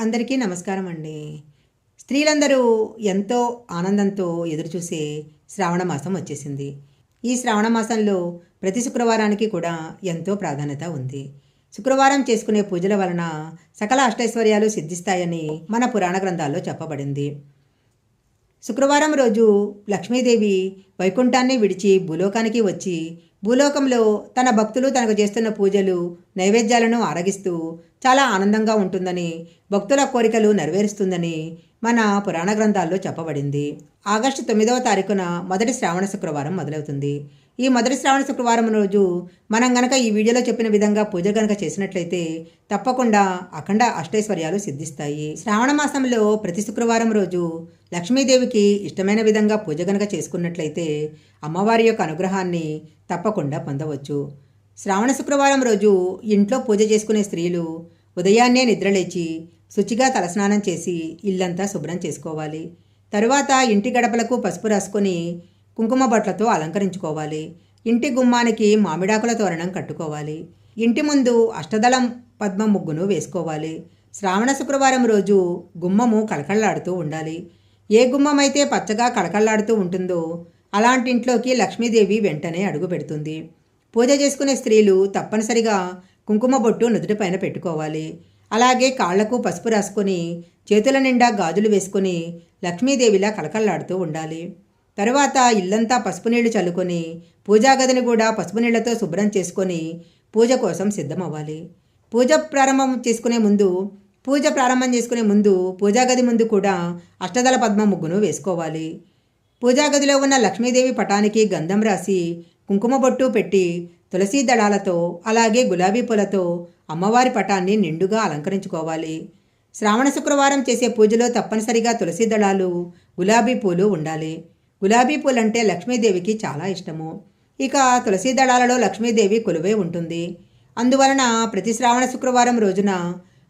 అందరికీ నమస్కారం అండి. స్త్రీలందరూ ఎంతో ఆనందంతో ఎదురుచూసే శ్రావణ మాసం వచ్చేసింది. ఈ శ్రావణ మాసంలో ప్రతి శుక్రవారానికి కూడా ఎంతో ప్రాధాన్యత ఉంది. శుక్రవారం చేసుకునే పూజల వలన సకల అష్టైశ్వర్యాలు సిద్ధిస్తాయని మన పురాణ గ్రంథాల్లో చెప్పబడింది. శుక్రవారం రోజు లక్ష్మీదేవి వైకుంఠాన్ని విడిచి భూలోకానికి వచ్చి భూలోకంలో తన భక్తులు తనకు చేస్తున్న పూజలు నైవేద్యాలను ఆరగిస్తూ చాలా ఆనందంగా ఉంటుందని భక్తుల కోరికలు నెరవేరుస్తుందని మన పురాణ గ్రంథాల్లో చెప్పబడింది. ఆగస్టు తొమ్మిదవ తారీఖున మొదటి శ్రావణ శుక్రవారం మొదలవుతుంది. ఈ మొదటి శ్రావణ శుక్రవారం రోజు మనం గనక ఈ వీడియోలో చెప్పిన విధంగా పూజ గనక చేసినట్లయితే తప్పకుండా అఖండ అష్టైశ్వర్యాలు సిద్ధిస్తాయి. శ్రావణ మాసంలో ప్రతి శుక్రవారం రోజు లక్ష్మీదేవికి ఇష్టమైన విధంగా పూజ గనక చేసుకున్నట్లయితే అమ్మవారి యొక్క అనుగ్రహాన్ని తప్పకుండా పొందవచ్చు. శ్రావణ శుక్రవారం రోజు ఇంట్లో పూజ చేసుకునే స్త్రీలు ఉదయాన్నే నిద్రలేచి శుచిగా తలస్నానం చేసి ఇల్లంతా శుభ్రం చేసుకోవాలి. తరువాత ఇంటి గడపలకు పసుపు రాసుకొని కుంకుమ బొట్లతో అలంకరించుకోవాలి. ఇంటి గుమ్మానికి మామిడాకుల తోరణం కట్టుకోవాలి. ఇంటి ముందు అష్టదళం పద్మ ముగ్గును వేసుకోవాలి. శ్రావణ శుక్రవారం రోజు గుమ్మము కళకళలాడుతూ ఉండాలి. ఏ గుమ్మమైతే పచ్చగా కళకళలాడుతూ ఉంటుందో అలాంటి ఇంట్లోకి లక్ష్మీదేవి వెంటనే అడుగు పెడుతుంది. పూజ చేసుకునే స్త్రీలు తప్పనిసరిగా కుంకుమ బొట్టు నుదుటిపైన పెట్టుకోవాలి. అలాగే కాళ్ళకు పసుపు రాసుకొని చేతుల నిండా గాజులు వేసుకొని లక్ష్మీదేవిలా కలకల్లాడుతూ ఉండాలి. తరువాత ఇల్లంతా పసుపు నీళ్ళు చల్లుకొని పూజా గదిని కూడా పసుపు నీళ్ళతో శుభ్రం చేసుకొని పూజ కోసం సిద్ధమవ్వాలి. పూజ ప్రారంభం చేసుకునే ముందు పూజ ప్రారంభం చేసుకునే ముందు పూజా గది ముందు కూడా అష్టదళ పద్మ ముగ్గును వేసుకోవాలి. పూజాగదిలో ఉన్న లక్ష్మీదేవి పటానికి గంధం రాసి కుంకుమ బొట్టు పెట్టి తులసీ దళాలతో అలాగే గులాబీ పూలతో అమ్మవారి పటాన్ని నిండుగా అలంకరించుకోవాలి. శ్రావణ శుక్రవారం చేసే పూజలో తప్పనిసరిగా తులసీ దళాలు గులాబీ పూలు ఉండాలి. గులాబీ పూలంటే లక్ష్మీదేవికి చాలా ఇష్టము. ఇక తులసీ దళాలలో లక్ష్మీదేవి కొలువే ఉంటుంది. అందువలన ప్రతి శ్రావణ శుక్రవారం రోజున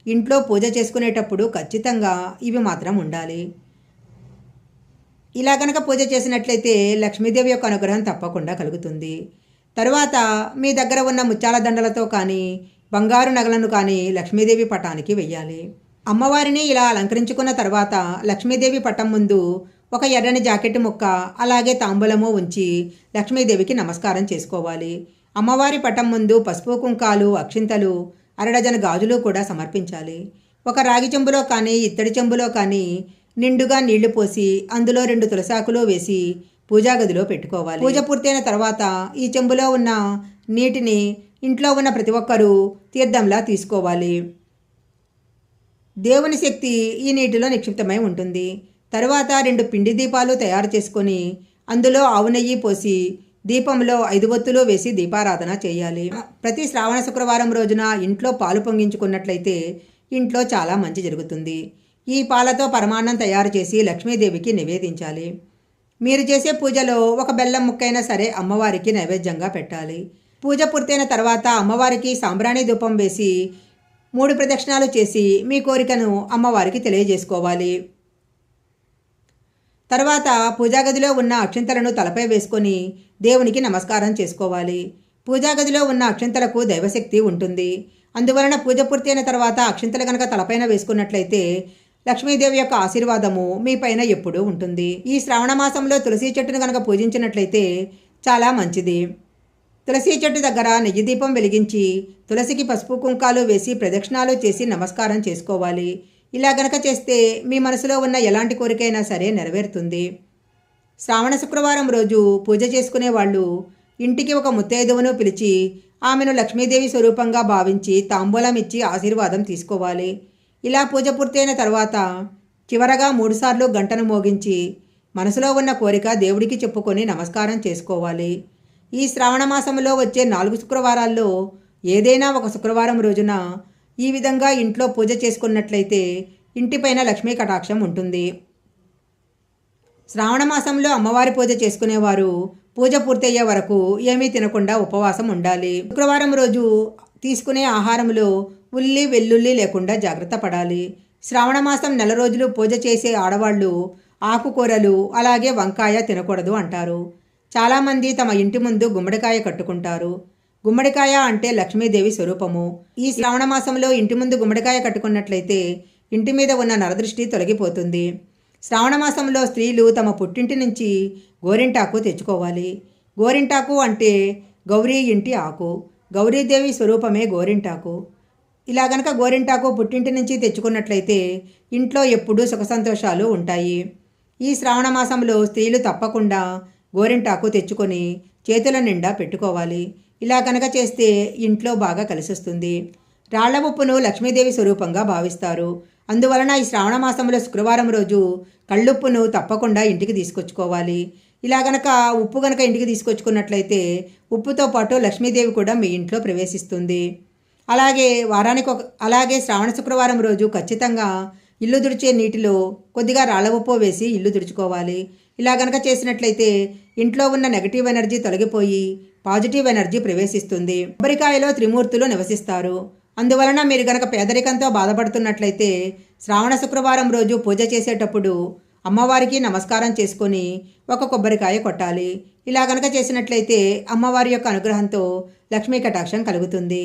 ఇంట్లో పూజ చేసుకునేటప్పుడు ఖచ్చితంగా ఇవి మాత్రం ఉండాలి. ఇలా గనక పూజ చేసినట్లయితే లక్ష్మీదేవి యొక్క అనుగ్రహం తప్పకుండా కలుగుతుంది. తరువాత మీ దగ్గర ఉన్న ముత్యాల దండలతో కానీ బంగారు నగలను కానీ లక్ష్మీదేవి పటానికి వెయ్యాలి. అమ్మవారిని ఇలా అలంకరించుకున్న తర్వాత లక్ష్మీదేవి పటం ముందు ఒక ఎర్రని జాకెట్ ముక్క అలాగే తాంబూలము ఉంచి లక్ష్మీదేవికి నమస్కారం చేసుకోవాలి. అమ్మవారి పటం ముందు పసుపు కుంకాలు అక్షింతలు అరడజన గాజులు కూడా సమర్పించాలి. ఒక రాగి చెంబులో కానీ ఇత్తడి చెంబులో కానీ నిండుగా నీళ్ళు పోసి అందులో రెండు తులసాకులు వేసి పూజా గదిలో పెట్టుకోవాలి. పూజ పూర్తయిన తర్వాత ఈ చెంబులో ఉన్న నీటిని ఇంట్లో ఉన్న ప్రతి ఒక్కరూ తీర్థంలా తీసుకోవాలి. దేవుని శక్తి ఈ నీటిలో నిక్షిప్తమై ఉంటుంది. తరువాత రెండు పిండి దీపాలు తయారు చేసుకొని అందులో ఆవు నెయ్యి పోసి దీపంలో ఐదు ఒత్తులు వేసి దీపారాధన చేయాలి. ప్రతి శ్రావణ శుక్రవారం రోజున ఇంట్లో పాలు పొంగించుకున్నట్లయితే ఇంట్లో చాలా మంచి జరుగుతుంది. ఈ పాలతో పరమాన్నం తయారు చేసి లక్ష్మీదేవికి నివేదించాలి. మీరు చేసే పూజలో ఒక బెల్లం ముక్కైనా సరే అమ్మవారికి నైవేద్యంగా పెట్టాలి. పూజ పూర్తయిన తర్వాత అమ్మవారికి సాంబ్రాణి ధూపం వేసి మూడు ప్రదక్షిణాలు చేసి మీ కోరికను అమ్మవారికి తెలియజేసుకోవాలి. తర్వాత పూజాగదిలో ఉన్న అక్షింతలను తలపై వేసుకొని దేవునికి నమస్కారం చేసుకోవాలి. పూజా గదిలో ఉన్న అక్షింతలకు దైవశక్తి ఉంటుంది. అందువలన పూజ పూర్తయిన తర్వాత అక్షింతలు కనుక తలపైన వేసుకున్నట్లయితే లక్ష్మీదేవి యొక్క ఆశీర్వాదము మీ పైన ఎప్పుడూ ఉంటుంది. ఈ శ్రావణ మాసంలో తులసి చెట్టును కనుక పూజించినట్లయితే చాలా మంచిది. తులసి చెట్టు దగ్గర నెయ్యి దీపం వెలిగించి తులసికి పసుపు కుంకాలు వేసి ప్రదక్షిణాలు చేసి నమస్కారం చేసుకోవాలి. ఇలా గనక చేస్తే మీ మనసులో ఉన్న ఎలాంటి కోరికైనా సరే నెరవేరుతుంది. శ్రావణ శుక్రవారం రోజు పూజ చేసుకునే వాళ్ళు ఇంటికి ఒక ముత్తైదువును పిలిచి ఆమెను లక్ష్మీదేవి స్వరూపంగా భావించి తాంబూలం ఇచ్చి ఆశీర్వాదం తీసుకోవాలి. ఇలా పూజ పూర్తయిన తర్వాత చివరగా మూడుసార్లు గంటను మోగించి మనసులో ఉన్న కోరిక దేవుడికి చెప్పుకొని నమస్కారం చేసుకోవాలి. ఈ శ్రావణ మాసంలో వచ్చే నాలుగు శుక్రవారాల్లో ఏదైనా ఒక శుక్రవారం రోజున ఈ విధంగా ఇంట్లో పూజ చేసుకున్నట్లయితే ఇంటిపైన లక్ష్మీ కటాక్షం ఉంటుంది. శ్రావణ మాసంలో అమ్మవారి పూజ చేసుకునేవారు పూజ పూర్తయ్యే వరకు ఏమీ తినకుండా ఉపవాసం ఉండాలి. శుక్రవారం రోజు తీసుకునే ఆహారంలో ఉల్లి వెల్లుల్లి లేకుండా జాగ్రత్త పడాలి. శ్రావణ మాసం నెల రోజులు పూజ చేసే ఆడవాళ్ళు ఆకుకూరలు అలాగే వంకాయ తినకూడదు అంటారు. చాలామంది తమ ఇంటి ముందు గుమ్మడికాయ కట్టుకుంటారు. గుమ్మడికాయ అంటే లక్ష్మీదేవి స్వరూపము. ఈ శ్రావణ మాసంలో ఇంటి ముందు గుమ్మడికాయ కట్టుకున్నట్లయితే ఇంటి మీద ఉన్న నరదృష్టి తొలగిపోతుంది. శ్రావణ మాసంలో స్త్రీలు తమ పుట్టింటి నుంచి గోరింటాకు తెచ్చుకోవాలి. గోరింటాకు అంటే గౌరీ ఇంటి ఆకు. గౌరీదేవి స్వరూపమే గోరింటాకు. ఇలా గనక గోరింటాకు పుట్టింటి నుంచి తెచ్చుకున్నట్లయితే ఇంట్లో ఎప్పుడూ సుఖ సంతోషాలు ఉంటాయి. ఈ శ్రావణ మాసంలో స్త్రీలు తప్పకుండా గోరింటాకు తెచ్చుకొని చేతుల నిండా పెట్టుకోవాలి. ఇలా కనుక చేస్తే ఇంట్లో బాగా కలిసొస్తుంది. రాళ్ళ ఉప్పును లక్ష్మీదేవి స్వరూపంగా భావిస్తారు. అందువలన ఈ శ్రావణ మాసంలో శుక్రవారం రోజు కళ్ళుప్పును తప్పకుండా ఇంటికి తీసుకొచ్చుకోవాలి. ఇలా గనక ఉప్పు గనక ఇంటికి తీసుకొచ్చుకున్నట్లయితే ఉప్పుతో పాటు లక్ష్మీదేవి కూడా మీ ఇంట్లో ప్రవేశిస్తుంది. అలాగే వారానికి ఒక అలాగే శ్రావణ శుక్రవారం రోజు ఖచ్చితంగా ఇల్లు తుడిచే నీటిలో కొద్దిగా రాళ్ళ ఉప్పు వేసి ఇల్లు తుడుచుకోవాలి. ఇలా గనక చేసినట్లయితే ఇంట్లో ఉన్న నెగటివ్ ఎనర్జీ తొలగిపోయి పాజిటివ్ ఎనర్జీ ప్రవేశిస్తుంది. కొబ్బరికాయలో త్రిమూర్తులు నివసిస్తారు. అందువలన మీరు గనక పేదరికంతో బాధపడుతున్నట్లయితే శ్రావణ శుక్రవారం రోజు పూజ చేసేటప్పుడు అమ్మవారికి నమస్కారం చేసుకొని ఒక కొబ్బరికాయ కొట్టాలి. ఇలా గనక చేసినట్లయితే అమ్మవారి యొక్క అనుగ్రహంతో లక్ష్మీ కటాక్షం కలుగుతుంది.